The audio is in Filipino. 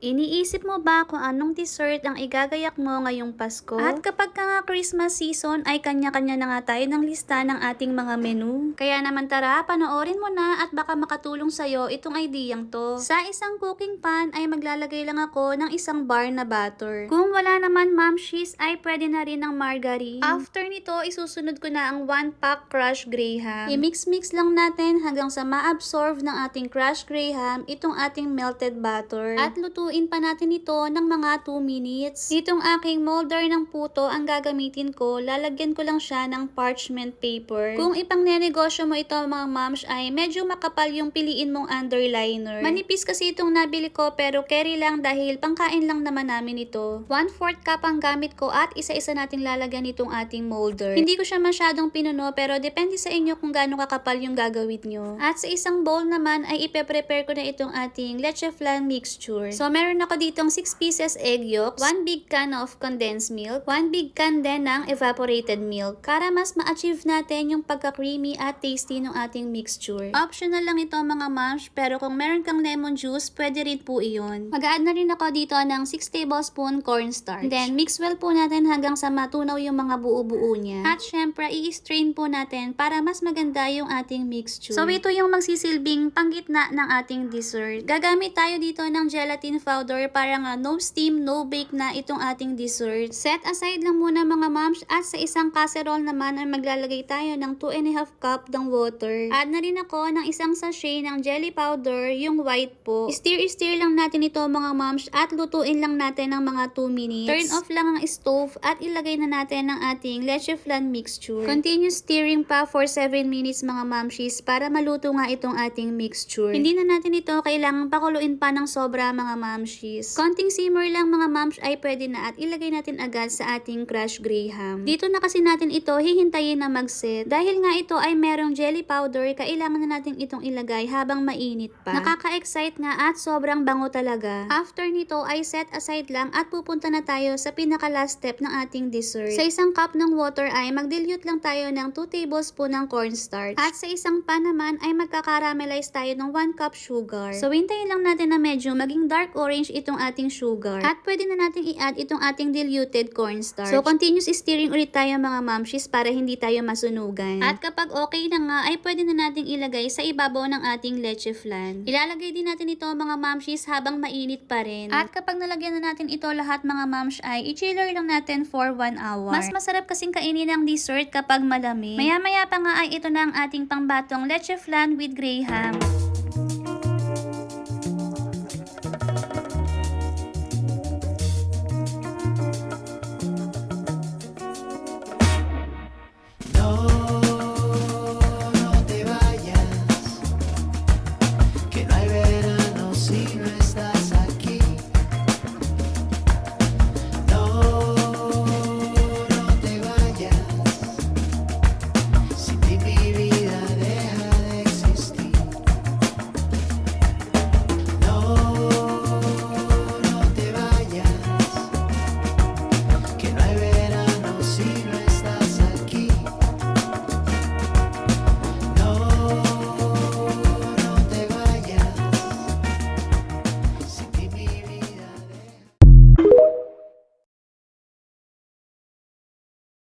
Iniisip mo ba kung anong dessert ang igagayak mo ngayong Pasko? At kapag ka nga Christmas season ay kanya-kanya na nga tayo ng lista ng ating mga menu. Kaya naman tara, panoorin mo na at baka makatulong sa'yo itong ideyang to. Sa isang cooking pan ay maglalagay lang ako ng isang bar na butter. Kung wala naman ma'am cheese ay pwede na rin ng margarine. After nito, isusunod ko na ang 1 pack crushed graham. I-mix-mix lang natin hanggang sa ma-absorb ng ating crushed graham itong ating melted butter. At lutuin pa natin ito ng mga 2 minutes. Itong aking molder ng puto ang gagamitin ko, lalagyan ko lang siya ng parchment paper. Kung ipang nenegosyo mo ito mga moms ay medyo makapal yung piliin mong underliner. Manipis kasi itong nabili ko pero carry lang dahil pangkain lang naman namin ito. 1/4 cup ang gamit ko at isa-isa nating lalagyan itong ating molder. Hindi ko siya masyadong pinuno pero depende sa inyo kung gaano kakapal yung gagawin nyo. At sa isang bowl naman ay ipe-prepare ko na itong ating leche flan mixture. So meron ako ditong 6 pieces egg yolks, 1 big can of condensed milk, 1 big can din ng evaporated milk para mas ma-achieve natin yung pagka-creamy at tasty ng ating mixture. Optional lang ito mga moms pero kung meron kang lemon juice, pwede rin po iyon. Mag-add na rin ako dito ng 6 tablespoon cornstarch. Then mix well po natin hanggang sa matunaw yung mga buo-buo niya. At syempre, i-strain po natin para mas maganda yung ating mixture. So ito yung magsisilbing panggitna ng ating dessert. Gagamit tayo dito ng gelatin powder para nga no steam, no bake na itong ating dessert. Set aside lang muna mga moms at sa isang casserole naman ay maglalagay tayo ng 2 and a half cup ng water. Add na rin ako ng isang sachet ng jelly powder, yung white po. Stir-stir lang natin ito mga moms at lutuin lang natin ng mga 2 minutes. Turn off lang ang stove at ilagay na natin ang ating leche flan mixture. Continue stirring pa for 7 minutes mga momshies para maluto nga itong ating mixture. Hindi na natin ito kailangang pakuluin pa ng sobra mga momshies. Konting simmer lang mga moms ay pwede na at ilagay natin agad sa ating crushed graham. Dito na kasi natin ito hihintayin na mag-set. Dahil nga ito ay merong jelly powder, kailangan na natin itong ilagay habang mainit pa. Nakaka-excite nga at sobrang bango talaga. After nito ay set aside lang at pupunta na tayo sa pinaka last step ng ating dessert. Sa isang cup ng water ay mag-dilute lang tayo ng 2 tablespoon ng cornstarch. At sa isang pan naman ay magkakaramelize tayo ng 1 cup sugar. So hintayin lang natin na medyo maging dark orange itong ating sugar. At pwede na natin i-add itong ating diluted cornstarch. So continuous stirring ulit tayo mga mamshis para hindi tayo masunugan. At kapag okay na nga ay pwede na nating ilagay sa ibabaw ng ating leche flan. Ilalagay din natin ito mga mamshis habang mainit pa rin. At kapag nalagyan na natin ito lahat mga mamsh ay i-chiller lang natin for 1 hour. Mas masarap kasing kainin ang dessert kapag malamig. Maya-maya pa nga ay ito na ang ating pangbatong leche flan with graham.